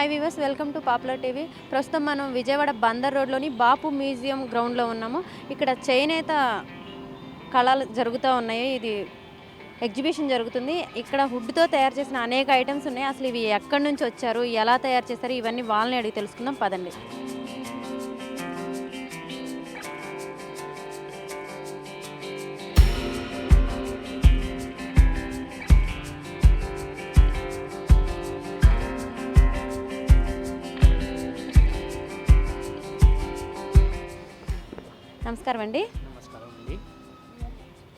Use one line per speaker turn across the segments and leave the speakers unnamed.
Hi viewers welcome to popular TV ప్రస్తుతం మనం విజయవాడ బందర్ రోడ్లోని బాపు మ్యూజియం గ్రౌండ్లో ఉన్నాము. ఇక్కడ చేనేత కళలు జరుగుతూ ఉన్నాయి. ఇది ఎగ్జిబిషన్ జరుగుతుంది. ఇక్కడ హుడ్తో తయారు చేసిన అనేక ఐటమ్స్ ఉన్నాయి. అసలు ఇవి ఎక్కడి నుంచి వచ్చారు? ఎలా తయారు చేస్తారు ఇవన్నీ వాళ్ళని అడిగి తెలుసుకుందాం. పదండి. నమస్కారం అండి.
నమస్కారం అండి.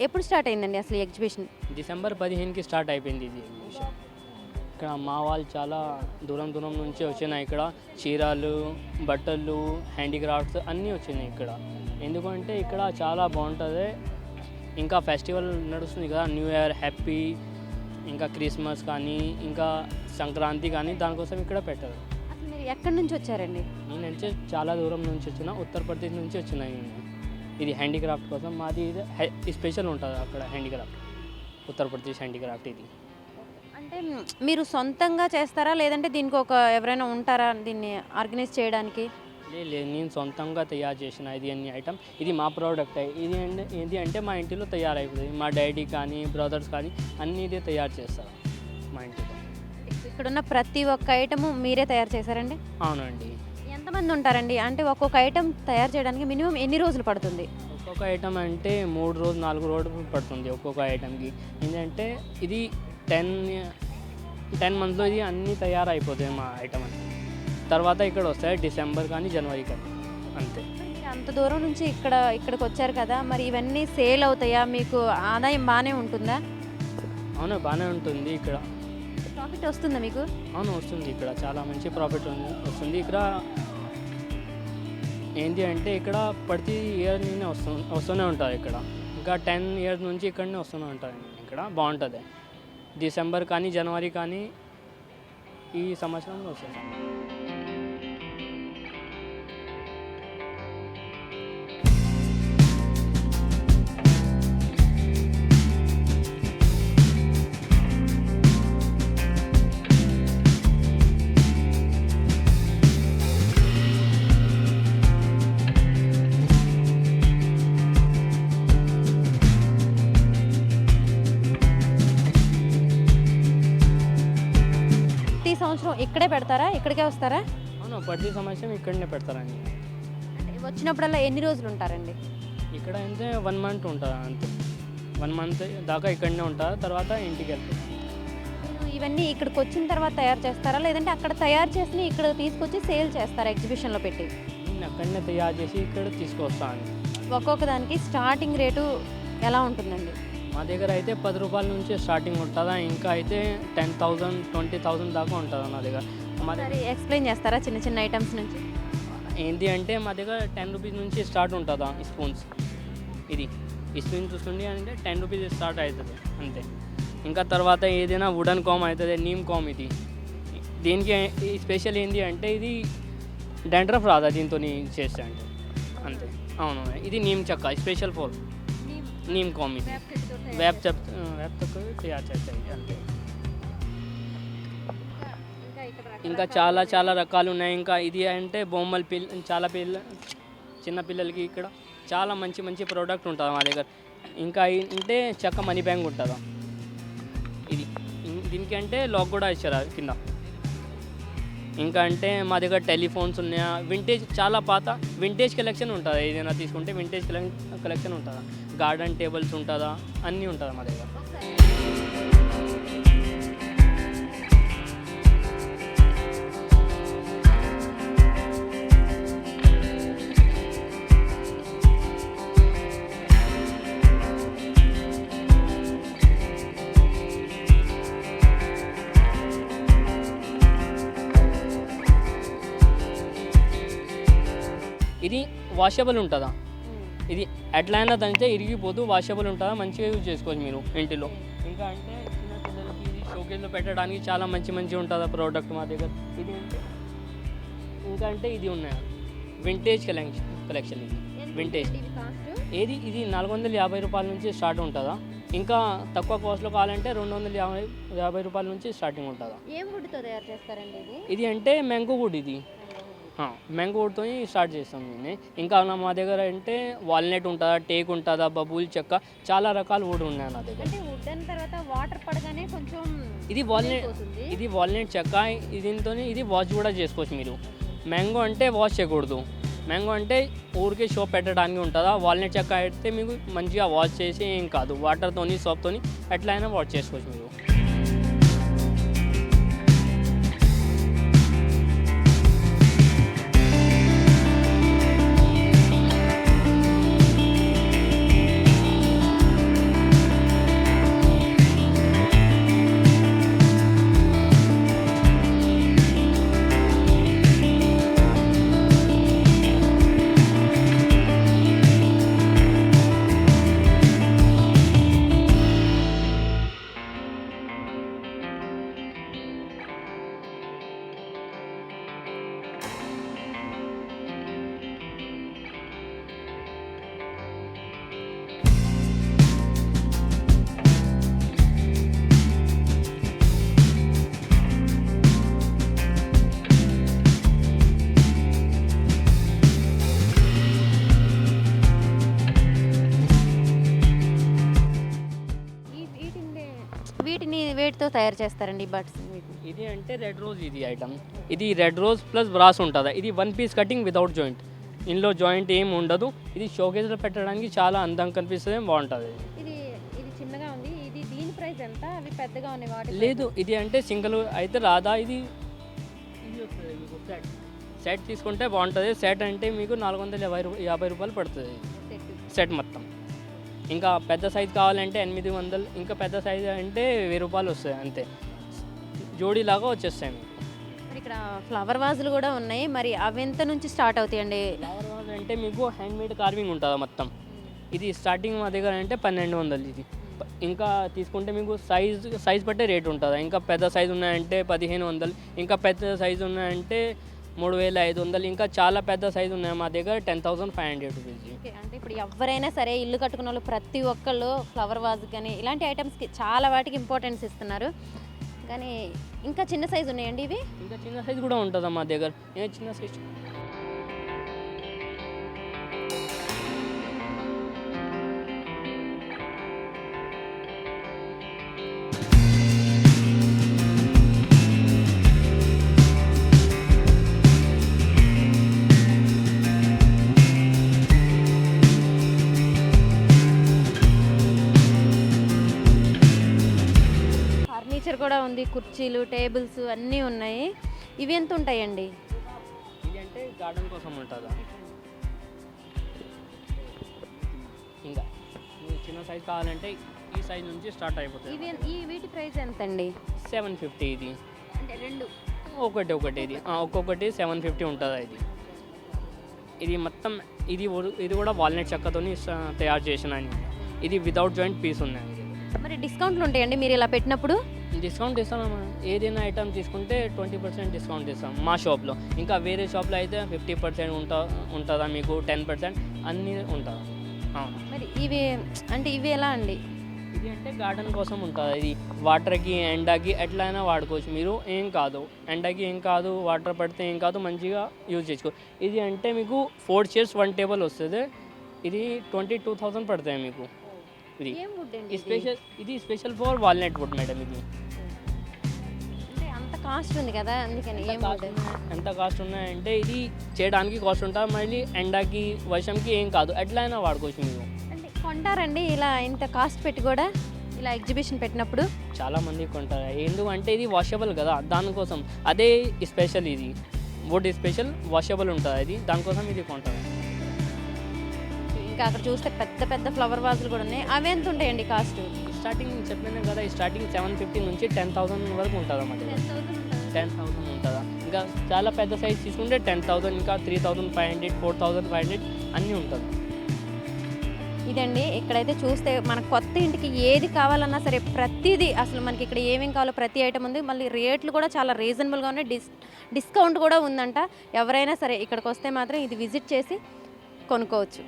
ఎప్పుడు స్టార్ట్ అయిందండి అసలు ఎగ్జిబిషన్?
డిసెంబర్ పదిహేనుకి స్టార్ట్ అయిపోయింది ఇది ఎగ్జిబిషన్. ఇక్కడ మా వాళ్ళు చాలా దూరం దూరం నుంచి వచ్చినాయి ఇక్కడ. చీరలు బట్టలు హ్యాండీక్రాఫ్ట్స్ అన్నీ వచ్చినాయి ఇక్కడ. ఎందుకంటే ఇక్కడ చాలా బాగుంటుంది. ఇంకా ఫెస్టివల్ నడుస్తుంది కదా న్యూ ఇయర్ హ్యాపీ ఇంకా క్రిస్మస్ కానీ ఇంకా సంక్రాంతి కానీ దానికోసం ఇక్కడ పెట్టారు.
ఎక్కడి నుంచి వచ్చారండి?
నేనంటే చాలా దూరం నుంచి వచ్చిన ఉత్తరప్రదేశ్ నుంచి వచ్చినాయి ఇది హ్యాండీక్రాఫ్ట్ కోసం మాది ఇది స్పెషల్ ఉంటుంది అక్కడ హ్యాండీక్రాఫ్ట్ ఉత్తరప్రదేశ్ హ్యాండీక్రాఫ్ట్ ఇది.
అంటే మీరు సొంతంగా చేస్తారా? లేదంటే దీనికి ఒక ఎవరైనా ఉంటారా దీన్ని ఆర్గనైజ్ చేయడానికి?
లేదు నేను సొంతంగా తయారు చేసిన ఇది అన్ని ఐటమ్ ఇది మా ప్రోడక్ట్ ఇది అంటే ఏంటి అంటే మా ఇంటిలో తయారైపోతుంది. మా డాడీ కానీ బ్రదర్స్ కానీ అన్నీ ఇదే తయారు చేస్తారు మా ఇంటిలో.
ఇక్కడున్న ప్రతి ఒక్క ఐటము మీరే తయారు చేశారండి?
అవునండి.
ఎంతమంది ఉంటారండి? అంటే ఒక్కొక్క ఐటమ్ తయారు చేయడానికి మినిమం ఎన్ని రోజులు పడుతుంది?
ఒక్కొక్క ఐటమ్ అంటే మూడు రోజు నాలుగు రోజులు పడుతుంది ఒక్కొక్క ఐటమ్కి ఏంటంటే ఇది టెన్ టెన్ మంత్స్లో ఇది అన్నీ తయారైపోతాయి మా ఐటమ్ అన్ని. తర్వాత ఇక్కడ వస్తాయి డిసెంబర్ కానీ జనవరి కానీ అంతే.
అంత దూరం నుంచి ఇక్కడ ఇక్కడికి వచ్చారు కదా మరి ఇవన్నీ సేల్ అవుతాయా? మీకు ఆదాయం బాగానే ఉంటుందా?
అవును బాగానే ఉంటుంది ఇక్కడ.
ప్రాఫిట్ వస్తుందా మీకు?
అవును వస్తుంది ఇక్కడ. చాలా మంచి ప్రాఫిట్ వస్తుంది. ఇక్కడ ఏంటి అంటే ఇక్కడ ప్రతి ఇయర్ నేను వస్తూ వస్తూనే ఉంటుంది ఇక్కడ. ఇంకా టెన్ ఇయర్స్ నుంచి ఇక్కడనే వస్తూనే ఉంటుంది ఇక్కడ బాగుంటుంది. డిసెంబర్ కానీ జనవరి కానీ ఈ సంవత్సరంలో వస్తుంది
ఇక్కడే పెడతారా? ఇక్కడికే వస్తారా?
అవును ప్రతి సంవత్సరం ఇక్కడనే పెడతారండి.
అంటే వచ్చినప్పుడల్లా ఎన్ని రోజులు ఉంటారండి?
ఇక్కడ అయితే వన్ మంత్ ఉంటుంది అంతే. వన్ మంత్ దాకా ఇక్కడనే ఉంటుంది తర్వాత ఇంటికి వెళ్తాం.
మీరు ఇవన్నీ ఇక్కడికి వచ్చిన తర్వాత తయారు చేస్తారా? లేదంటే అక్కడ తయారు చేసి ఇక్కడ తీసుకొచ్చి సేల్ చేస్తారా ఎగ్జిబిషన్లో పెట్టి?
నేను అక్కడనే తయారు చేసి ఇక్కడ తీసుకొస్తాను.
ఒక్కొక్క దానికి స్టార్టింగ్ రేటు ఎలా ఉంటుందండి?
మా దగ్గర అయితే పది రూపాయల నుంచి స్టార్టింగ్ ఉంటుందా? ఇంకా అయితే టెన్ థౌజండ్ ట్వంటీ థౌజండ్ దాకా ఉంటుందా నా దగ్గర? మా దగ్గర
ఎక్స్ప్లెయిన్ చేస్తారా చిన్న చిన్న ఐటమ్స్ నుంచి?
ఏంటి అంటే మా దగ్గర టెన్ రూపీస్ నుంచి స్టార్ట్ ఉంటుందా ఈ స్పూన్స్? ఇది ఈ స్పూన్ చూస్తుండే అంటే టెన్ రూపీస్ స్టార్ట్ అవుతుంది అంతే. ఇంకా తర్వాత ఏదైనా వుడన్ కామ్ అవుతుంది నీమ్ కామ్ ఇది. దీనికి స్పెషల్ ఏంటి అంటే ఇది డండ్రఫ్ రాదా దీంతో చేస్తే అంటే? అంతే. అవును ఇది నీమ్ చెక్క స్పెషల్ ఫోర్. నీమ్ కామ్ ఇది వేప్ చెప్ వేప్ చెక్క తయారు చేస్తాయి అంతే ఇంకా చాలా చాలా రకాలు ఉన్నాయి ఇంకా ఇది అంటే బొమ్మల పిల్ల చాలా పిల్ల చిన్న పిల్లలకి ఇక్కడ చాలా మంచి మంచి ప్రోడక్ట్ ఉంటుంది మా దగ్గర ఇంకా అంటే చెక్క మనీ బ్యాంక్ ఉంటుందా ఇది దీనికి అంటే లాక్ కూడా ఇచ్చారు కింద ఇంకా అంటే మా దగ్గర టెలిఫోన్స్ ఉన్నాయా వింటేజ్ చాలా పాత వింటేజ్ కలెక్షన్ ఉంటుందా ఏదైనా తీసుకుంటే వింటేజ్ కలెక్షన్ ఉంటుందా గార్డెన్ టేబుల్స్ ఉంటుందా? అన్నీ ఉంటుందా మా దగ్గర? ఇది వాషబుల్ ఉంటుందా? ఇది ఎట్లయినా దంచితే ఇరిగిపోతూ వాషబుల్ ఉంటుందా? మంచిగా యూజ్ చేసుకోవచ్చు మీరు ఇంటిలో. ఇంకా అంటే చిన్న పిల్లలకి ఇది షోకేజ్లో పెట్టడానికి చాలా మంచి మంచి ఉంటుందా ప్రోడక్ట్ మా దగ్గర? ఇది అంటే ఇంకా అంటే ఇది ఉన్నాయి. వింటేజ్ కలెక్షన్ కలెక్షన్ ఇది. వింటేజ్ ఏది? ఇది నాలుగు వందల యాభై రూపాయల నుంచి స్టార్ట్ ఉంటుందా? ఇంకా తక్కువ కాస్ట్లో కావాలంటే రెండు వందల యాభై యాభై రూపాయల నుంచి స్టార్టింగ్ ఉంటుందా?
ఏం వుడ్తో తయారు చేస్తారండి ఇది?
ఇది అంటే మ్యాంగో వుడ్ ఇది. మ్యాంగో వుడ్తో స్టార్ట్ చేస్తాం దీన్ని ఇంకా మా దగ్గర అంటే వాల్నట్ ఉంటుందా టేక్ ఉంటుందా బబుల్ చెక్క చాలా రకాల వుడ్ ఉన్నాయి నా దగ్గర.
అయిన తర్వాత వాటర్ పడగానే కొంచెం
ఇది వాల్నట్ ఇది వాల్నట్ చెక్క దీంతో ఇది వాష్ కూడా చేసుకోవచ్చు మీరు. మ్యాంగో అంటే వాష్ చేయకూడదు. మ్యాంగో అంటే ఊరికే షో పెట్టడానికి ఉంటుందా వాల్నట్ చెక్క అయితే మీకు మంచిగా వాష్ చేసి ఏం కాదు. వాటర్తోని సోప్తోని ఎట్లయినా వాష్ చేసుకోవచ్చు మీరు.
వీటిని వేటితో తయారు చేస్తారండి బట్స్
ఇది అంటే రెడ్ రోజ్ ఇది ఐటమ్ ఇది రెడ్ రోజ్ ప్లస్ బ్రాస్ ఉంటుందా. ఇది one piece cutting without joint ఇందులో జాయింట్ ఏం ఉండదు. ఇది షోకేజ్లో పెట్టడానికి చాలా అందంగా కనిపిస్తుంది బాగుంటుంది.
ఇది ఇది చిన్నగా ఉంది. ఇది దీని ప్రైస్ ఎంత? అవి పెద్దగా ఉన్నాయి
లేదు ఇది అంటే సింగిల్ అయితే రాదా? ఇది సెట్ తీసుకుంటే బాగుంటుంది. సెట్ అంటే మీకు నాలుగు వందల యాభై యాభై రూపాయలు పడుతుంది. సెట్ మొత్తం. ఇంకా పెద్ద సైజ్ కావాలంటే ఎనిమిది వందలు ఇంకా పెద్ద సైజ్ అంటే వెయ్యి రూపాయలు వస్తాయి అంతే. జోడీలాగా వచ్చేస్తాయి. మీకు
మరి ఇక్కడ ఫ్లవర్ వాజులు కూడా ఉన్నాయి. మరి అవి ఎంత నుంచి స్టార్ట్ అవుతాయండి?
ఫ్లవర్ వాజ్ అంటే మీకు హ్యాండ్ మేడ్ కార్వింగ్ ఉంటుందా మొత్తం? ఇది స్టార్టింగ్ మా దగ్గర అంటే పన్నెండు వందలు ఇది. ఇంకా తీసుకుంటే మీకు సైజ్ సైజ్ బట్టే రేట్ ఉంటుంది? ఇంకా పెద్ద సైజ్ ఉన్నాయంటే పదిహేను వందలు ఇంకా పెద్ద సైజ్ ఉన్నాయంటే మూడు వేల ఐదు వందలు. ఇంకా చాలా పెద్ద సైజ్ ఉన్నాయి. మా దగ్గర ten thousand five hundred rupees.
అంటే ఇప్పుడు ఎవరైనా సరే ఇల్లు కట్టుకున్న వాళ్ళు ప్రతి ఒక్కళ్ళు ఫ్లవర్ వాజ్ కానీ ఇలాంటి ఐటమ్స్కి చాలా వాటికి ఇంపార్టెన్స్ ఇస్తున్నారు. కానీ ఇంకా చిన్న సైజు ఉన్నాయండి ఇవి?
ఇంకా చిన్న సైజ్ కూడా ఉంటుందా మా దగ్గర. ఏ చిన్న సైజ్?
కూడా ఉంది. కుర్చీలు టేబుల్స్ అన్నీ ఉన్నాయి. ఇవి ఎంత ఉంటాయండి?
ఇది అంటే గార్డెన్ కోసం ఉంటుందా? ఇంకా. మీకు చిన్న సైజ్ కావాలంటే ఈ సైజ్ నుంచి స్టార్ట్ అయిపోతుంది
ఇవి ఈ వీటి ప్రైస్ ఎంత అండి
సెవెన్ ఫిఫ్టీ ఇది.
అంటే రెండు.
ఒకటి ఒకటి ఇది. ఆ, ఒక్కొక్కటి సెవెన్ ఫిఫ్టీ ఉంటుంది ఇది? ఇది మొత్తం ఇది ఇది కూడా వాల్నట్ చెక్కతో తయారు చేసిన ఇది వితౌట్ జాయింట్ పీస్ ఉన్నాయి ఇది.
మరి డిస్కౌంట్లు ఉంటాయండి మీరు ఇలా పెట్టినప్పుడు?
డిస్కౌంట్ ఇస్తామమ్మా ఏదైనా ఐటమ్ తీసుకుంటే ట్వంటీ పర్సెంట్ డిస్కౌంట్ ఇస్తాం మా షాప్లో. ఇంకా వేరే షాప్లో అయితే ఫిఫ్టీ పర్సెంట్ ఉంటా ఉంటుందా మీకు? Ten percent? అన్నీ ఉంటుంది అవును.
మరి ఇవి అంటే ఇవి ఎలా అండి?
ఇది అంటే గార్డెన్ కోసం ఉంటుంది ఇది వాటర్కి ఎండకి ఎట్లయినా వాడుకోవచ్చు మీరు. ఏం కాదు. ఎండకి ఏం కాదు వాటర్ పడితే ఏం కాదు మంచిగా యూజ్ చేసుకో. ఇది అంటే మీకు ఫోర్ చైర్స్ వన్ టేబుల్ వస్తుంది. ఇది ట్వంటీ టూ థౌజండ్ పడతాయి మీకు. ఇది? స్పెషల్ ఇది special for walnut wood madam ఇది.
కాస్ట్ ఉంది కదా అందుకని ఏం
ఎంత కాస్ట్ ఉన్నాయంటే ఇది చేయడానికి కాస్ట్ ఉంటుంది మళ్ళీ ఎండకి వర్షంకి ఏం కాదు ఎట్లయినా వాడుకోవచ్చు మీరు
అంటే కొంటారండి ఇలా ఇంత కాస్ట్ పెట్టి కూడా ఇలా ఎగ్జిబిషన్ పెట్టినప్పుడు.
చాలా మంది కొంటారు. ఎందుకంటే ఇది వాషబుల్ కదా దానికోసం. అదే స్పెషల్ ఇది. వుడ్ స్పెషల్ వాషబుల్ ఉంటుంది అది దానికోసం ఇది కొంటారు.
ఇంకా అక్కడ చూస్తే పెద్ద పెద్ద ఫ్లవర్ వాజులు కూడా ఉన్నాయి. అవి ఎంత ఉంటాయండి కాస్ట్
స్టార్టింగ్ చెప్పినాను కదా ఈ స్టార్టింగ్ సెవెన్ ఫిఫ్టీ నుంచి టెన్ థౌసండ్ వరకు ఉంటుంది అన్నమాట టెన్ థౌసండ్ ఉంటుందా ఇంకా చాలా పెద్ద సైజ్ తీసుకుంటే టెన్ థౌసండ్ ఇంకా three thousand five hundred four thousand five hundred అన్నీ ఉంటుంది.
ఇదండి ఇక్కడైతే చూస్తే మన కొత్త ఇంటికి ఏది కావాలన్నా సరే ప్రతిదీ అసలు మనకి ఇక్కడ ఏమేమి కావాలో ప్రతి ఐటమ్ ఉంది. మళ్ళీ రేట్లు కూడా చాలా రీజనబుల్గా ఉన్నాయి. డిస్ డిస్కౌంట్ కూడా ఉందంట. ఎవరైనా సరే ఇక్కడికి వస్తే మాత్రం ఇది విజిట్ చేసి కొనుక్కోవచ్చు.